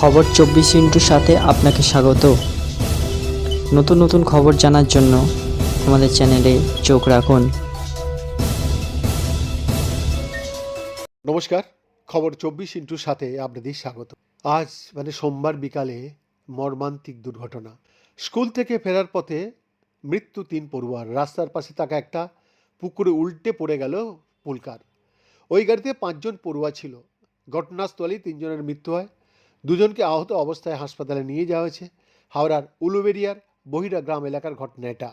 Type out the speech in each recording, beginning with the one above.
খবর চব্বিশ ইন্টুর সাথে আপনাকে স্বাগত। নতুন নতুন খবর জানার জন্য আমাদের চ্যানেলে চোখ রাখুন। নমস্কার, খবর চব্বিশ ইন্টুর সাথে আপনাদের স্বাগত। আজ মানে সোমবার বিকালে মর্মান্তিক দুর্ঘটনা। স্কুল থেকে ফেরার পথে মৃত্যু তিন পড়ুয়ার। রাস্তার পাশে থাকা একটা পুকুরে উল্টে পড়ে গেল পুলকার। ওই গাড়িতে পাঁচজন পড়ুয়া ছিল। ঘটনাস্থলেই তিনজনের মৃত্যু হয়। দুজনকে আহত অবস্থায় হাসপাতালে নিয়ে যাওয়া হয়েছে। হাওড়ার উলুবেরিয়ার বহিরা গ্রাম এলাকার ঘটনা এটা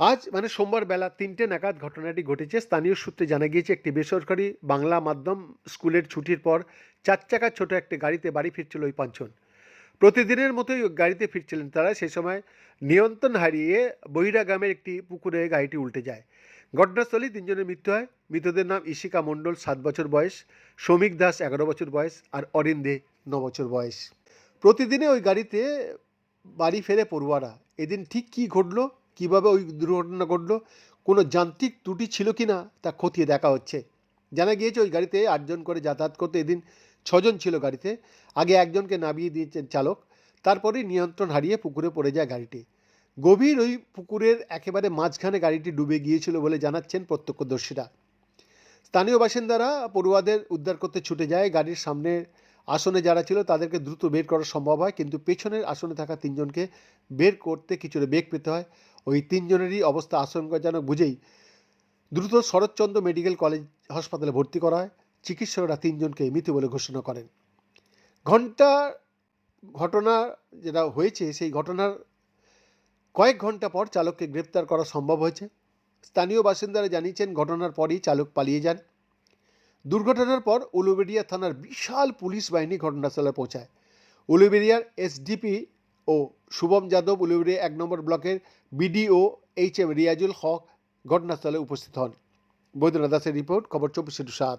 আজ মানে সোমবার বেলা তিনটে নাগাদ ঘটনাটি ঘটেছে। স্থানীয় সূত্রে জানা গিয়েছে, একটি বেসরকারি বাংলা মাধ্যম স্কুলের ছুটির পর চার চাকার ছোট একটি গাড়িতে বাড়ি ফিরছিল ওই পাঁচজন। প্রতিদিনের মতোই গাড়িতে ফিরছিলেন তারা। সেই সময় নিয়ন্ত্রণ হারিয়ে বহিরা গ্রামের একটি পুকুরে গাড়িটি উল্টে যায়। ঘটনাস্থলেই তিনজনের মৃত্যু হয়। মৃতদের নাম ইশিকা মণ্ডল, সাত বছর বয়স শ্রমিক দাস, এগারো বছর বয়স আর অরিন্দে ন বছর বয়স। প্রতিদিনে ওই গাড়িতে বাড়ি ফেরে পড়ুয়ারা, এদিন ঠিক কী ঘটলো? কীভাবে ওই দুর্ঘটনা ঘটলো? কোনো যান্ত্রিক ত্রুটি ছিল কি না? তা খতিয়ে দেখা হচ্ছে। জানা গিয়েছে, ওই গাড়িতে আটজন করে যাতায়াত করতে এদিন ছজন ছিল গাড়িতে। আগে একজনকে নামিয়ে দিয়েছেন চালক, তারপরেই নিয়ন্ত্রণ হারিয়ে পুকুরে পড়ে যায় গাড়িটি। গভীর ওই পুকুরের একেবারে মাঝখানে গাড়িটি ডুবে গিয়েছিল বলে জানাচ্ছেন প্রত্যক্ষদর্শীরা। স্থানীয় বাসিন্দারা পড়ুয়াদের উদ্ধার করতে ছুটে যায়। গাড়ির সামনে আসনে যারা ছিল তাদেরকে দ্রুত বের করা সম্ভব হয়, কিন্তু পেছনের আসনে থাকা তিনজনকে বের করতে কিছুটা বেগ পেতে হয়। ওই তিনজনেরই অবস্থা আশঙ্কাজনক বুঝেই দ্রুত শরৎচন্দ্র মেডিকেল কলেজ হাসপাতালে ভর্তি করা হয়। চিকিৎসকরা তিনজনকে মৃত বলে ঘোষণা করেন। ঘণ্টা ঘটনা যেটা হয়েছে, সেই ঘটনার কয়েক ঘণ্টা পর চালককে গ্রেপ্তার করা সম্ভব হয়েছে। স্থানীয় বাসিন্দারা জানিয়েছেন, ঘটনার পরই চালক পালিয়ে যান। দুর্ঘটনার পর উলুবেড়িয়া থানার বিশাল পুলিশ বাহিনী ঘটনাস্থলে পৌঁছায়। উলুবেড়িয়ার এসডিপি ও শুভম যাদব উলুবেড়িয়া এক নম্বর ব্লকের BDO H M Riazul Haque ঘটনাস্থলে উপস্থিত হন। বৈদ্যনাথ দাসের রিপোর্ট, খবর চব্বিশ সাত।